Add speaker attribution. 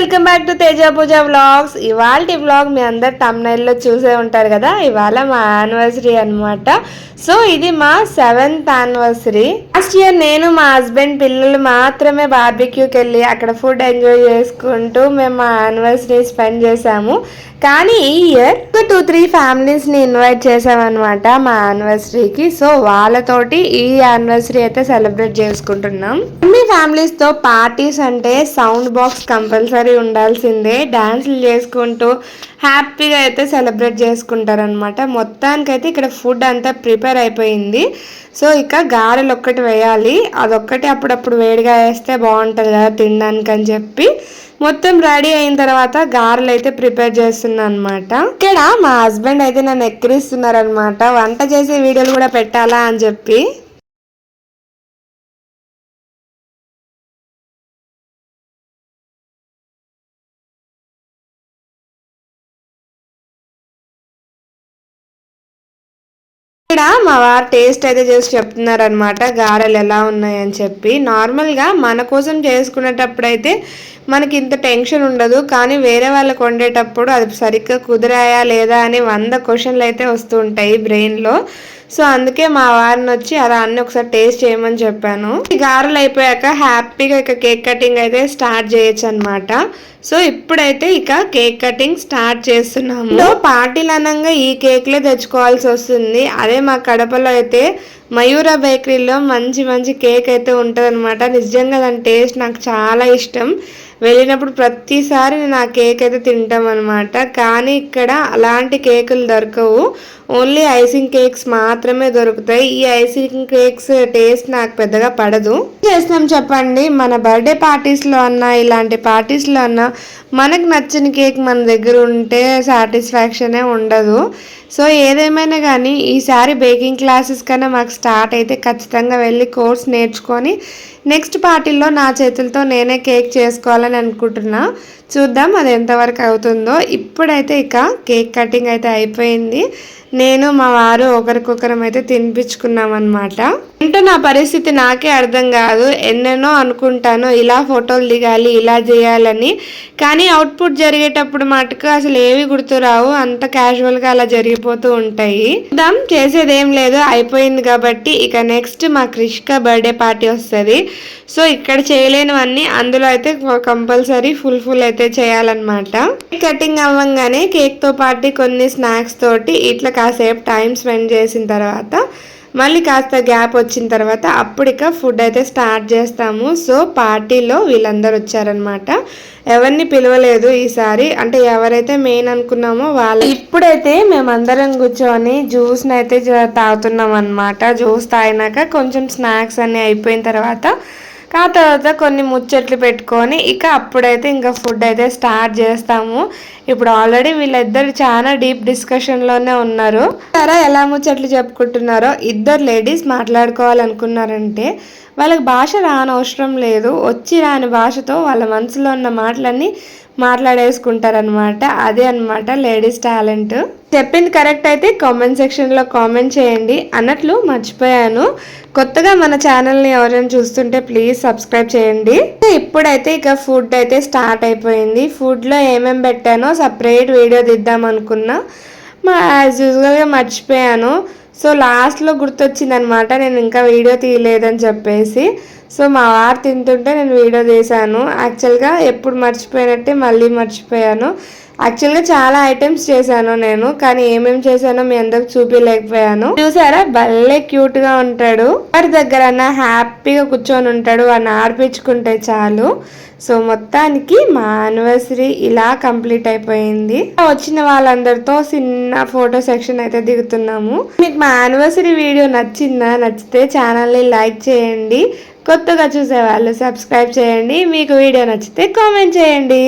Speaker 1: Welcome back to Teja Pooja vlogs. ఇవాళ vlog మీ అందరు తమ్నైల్లో చూసే ఉంటారు కదా? ఇవాళ మా యానివర్సరీ అన్నమాట. సో ఇది మా సెవెంత్ యానివర్సరీ లాస్ట్ ఇయర్ నేను మా హస్బెండ్ పిల్లలు మాత్రమే బార్బిక్యూకి వెళ్ళి అక్కడ ఫుడ్ ఎంజాయ్ చేసుకుంటూ మేము మా యానివర్సరీ స్పెండ్ చేసాము కానీ ఈ ఇయర్ ఒక టూ త్రీ ఫ్యామిలీస్ని ఇన్వైట్ చేసామన్నమాట మా యానివర్సరీకి సో వాళ్ళతోటి ఈ యానివర్సరీ అయితే సెలబ్రేట్ చేసుకుంటున్నాం. అన్ని ఫ్యామిలీస్తో పార్టీస్ అంటే సౌండ్ బాక్స్ కంపల్సరీ ఉండాల్సిందే. డాన్సులు చేసుకుంటూ హ్యాపీగా అయితే సెలబ్రేట్ చేసుకుంటారనమాట మొత్తానికైతే ఇక్కడ ఫుడ్ అంతా ప్రిపేర్ అయిపోయింది. సో ఇక గారెలు ఒక్కటి వేయాలి అదొక్కటి అప్పుడప్పుడు వేడిగా వేస్తే బాగుంటుంది కదా తినడానికి అని చెప్పి. మొత్తం రెడీ అయిన తర్వాత గారెలు అయితే ప్రిపేర్ చేస్తున్నా అనమాట ఇక్కడ మా హస్బెండ్ అయితే నన్ను ఎక్కిరిస్తున్నారనమాట వంట చేసే వీడియోలు కూడా పెట్టాలా అని చెప్పి. ఇక్కడ మా వారు టేస్ట్ అయితే చేసి చెప్తున్నారు అనమాట గారెలు ఎలా ఉన్నాయని చెప్పి. నార్మల్గా మన కోసం చేసుకునేటప్పుడు అయితే మనకి ఇంత టెన్షన్ ఉండదు. కానీ వేరే వాళ్ళకి వండేటప్పుడు అది సరిగ్గా కుదిరాయా లేదా అని వంద క్వశ్చన్లు అయితే వస్తూ ఉంటాయి బ్రెయిన్లో. సో అందుకే మా వారిని వచ్చి అలా అన్ని ఒకసారి టేస్ట్ చేయమని చెప్పాను. ఈ గారెలు అయిపోయాక హ్యాపీగా ఇక కేక్ కటింగ్ అయితే స్టార్ట్ చేయొచ్చు అనమాట సో ఇప్పుడైతే ఇక కేక్ కటింగ్ స్టార్ట్ చేస్తున్నాము. పార్టీలు అనగా ఈ కేక్లే తెచ్చుకోవాల్సి వస్తుంది. అదే మా కడపలో అయితే మయూర బేకరీలో మంచి మంచి కేక్ అయితే ఉంటుంది అనమాట నిజంగా దాని టేస్ట్ నాకు చాలా ఇష్టం. వెళ్ళినప్పుడు ప్రతిసారి నేను ఆ కేక్ అయితే తింటాం అనమాట కానీ ఇక్కడ అలాంటి కేకులు దొరకవు. ఓన్లీ ఐసింగ్ కేక్స్ మాత్రమే దొరుకుతాయి. ఈ ఐసింగ్ కేక్స్ టేస్ట్ నాకు పెద్దగా పడదు. చేస్తాం చెప్పండి? మన బర్త్డే పార్టీస్లో అన్నా ఇలాంటి పార్టీస్లో అన్నా మనకు నచ్చిన కేక్ మన దగ్గర ఉంటే సాటిస్ఫాక్షనే ఉండదు. సో ఏదేమైనా కానీ ఈసారి బేకింగ్ క్లాసెస్ కన్నా మాకు స్టార్ట్ అయితే ఖచ్చితంగా వెళ్ళి కోర్స్ నేర్చుకొని నెక్స్ట్ పార్టీలో నా చేతులతో నేనే కేక్ చేసుకోవాలని అనుకుంటున్నా. చూద్దాం అది ఎంతవరకు అవుతుందో. ఇప్పుడైతే ఇక కేక్ కటింగ్ అయితే అయిపోయింది. నేను మా వారు ఒకరికొకరం అయితే తినిపించుకున్నాం అనమాట ఏంటో నా పరిస్థితి నాకే అర్థం కాదు. ఎన్నెన్నో అనుకుంటాను. ఇలా ఫోటోలు దిగాలి ఇలా చేయాలని. కానీ అవుట్పుట్ జరిగేటప్పుడు మటుకు అసలు ఏవి గుర్తురావు. అంత క్యాజువల్గా అలా జరిగి వెళ్ళిపోతూ ఉంటాయి. దమ్ చేసేది ఏం లేదు అయిపోయింది కాబట్టి ఇక నెక్స్ట్ మా క్రిష్క బర్త్డే పార్టీ వస్తుంది. సో ఇక్కడ చేయలేనివన్నీ అందులో అయితే కంపల్సరీ ఫుల్ ఫుల్ అయితే చేయాలన్నమాట. కటింగ్ అవ్వంగానే కేక్తో పాటు కొన్ని స్నాక్స్ తోటి ఇట్లా కాసేపు టైం స్పెండ్ చేసిన తర్వాత మళ్ళీ కాస్త గ్యాప్ వచ్చిన తర్వాత అప్పుడిక ఫుడ్ అయితే స్టార్ట్ చేస్తాము. సో పార్టీలో వీళ్ళందరూ వచ్చారనమాట ఎవరిని పిలవలేదు ఈసారి. అంటే ఎవరైతే మెయిన్ అనుకున్నామో వాళ్ళు ఇప్పుడైతే మేమందరం కూర్చొని జ్యూస్ని అయితే తాగుతున్నాం అనమాట జ్యూస్ తాగినాక కొంచెం స్నాక్స్ అన్నీ అయిపోయిన తర్వాత ఆ తర్వాత కొన్ని ముచ్చట్లు పెట్టుకొని ఇక అప్పుడైతే ఇంకా ఫుడ్ అయితే స్టార్ట్ చేస్తాము. ఇప్పుడు ఆల్రెడీ వీళ్ళిద్దరు చాలా డీప్ డిస్కషన్లోనే ఉన్నారు. సరే ఎలా ముచ్చట్లు చెప్పుకుంటున్నారో ఇద్దరు లేడీస్ మాట్లాడుకోవాలనుకున్నారంటే వాళ్ళకి భాష రానవసరం లేదు. వచ్చి రాని భాషతో వాళ్ళ మనసులో ఉన్న మాటలన్నీ మాట్లాడేసుకుంటారనమాట అదే అనమాట లేడీస్ టాలెంట్. చెప్పింది కరెక్ట్ అయితే కామెంట్ సెక్షన్లో కామెంట్ చేయండి. అన్నట్లు మర్చిపోయాను. కొత్తగా మన ఛానల్ని ఎవరైనా చూస్తుంటే ప్లీజ్ సబ్స్క్రైబ్ చేయండి. ఇప్పుడైతే ఇక ఫుడ్ అయితే స్టార్ట్ అయిపోయింది. ఫుడ్లో ఏమేమి పెట్టానో సపరేట్ వీడియో తీద్దాం అనుకున్నా మా యాజ్ యూజువల్గా మర్చిపోయాను. సో లాస్ట్లో గుర్తొచ్చింది అనమాట నేను ఇంకా వీడియో తీయలేదని చెప్పేసి. సో మా వారు తింటుంటే నేను వీడియో తీశాను. యాక్చువల్గా ఎప్పుడు మర్చిపోయినట్టే మళ్ళీ మర్చిపోయాను. యాక్చువల్గా చాలా ఐటమ్స్ చేశాను నేను కానీ ఏమేమి చేశానో మీ అందరికి చూపించలేకపోయాను చూసారా? భలే క్యూట్గా ఉంటాడు. వారి దగ్గర హ్యాపీగా కూర్చొని ఉంటాడు వాడిని ఆడిపించుకుంటే చాలు. సో మొత్తానికి మా యానివర్సరీ ఇలా కంప్లీట్ అయిపోయింది. వచ్చిన వాళ్ళందరితో చిన్న ఫోటో సెక్షన్ అయితే దిగుతున్నాము. మీకు మా యానివర్సరీ వీడియో నచ్చిందా? నచ్చితే ఛానల్ని లైక్ చేయండి. కొత్తగా చూసే వాళ్ళు సబ్స్క్రైబ్ చేయండి. మీకు వీడియో నచ్చితే కామెంట్ చేయండి.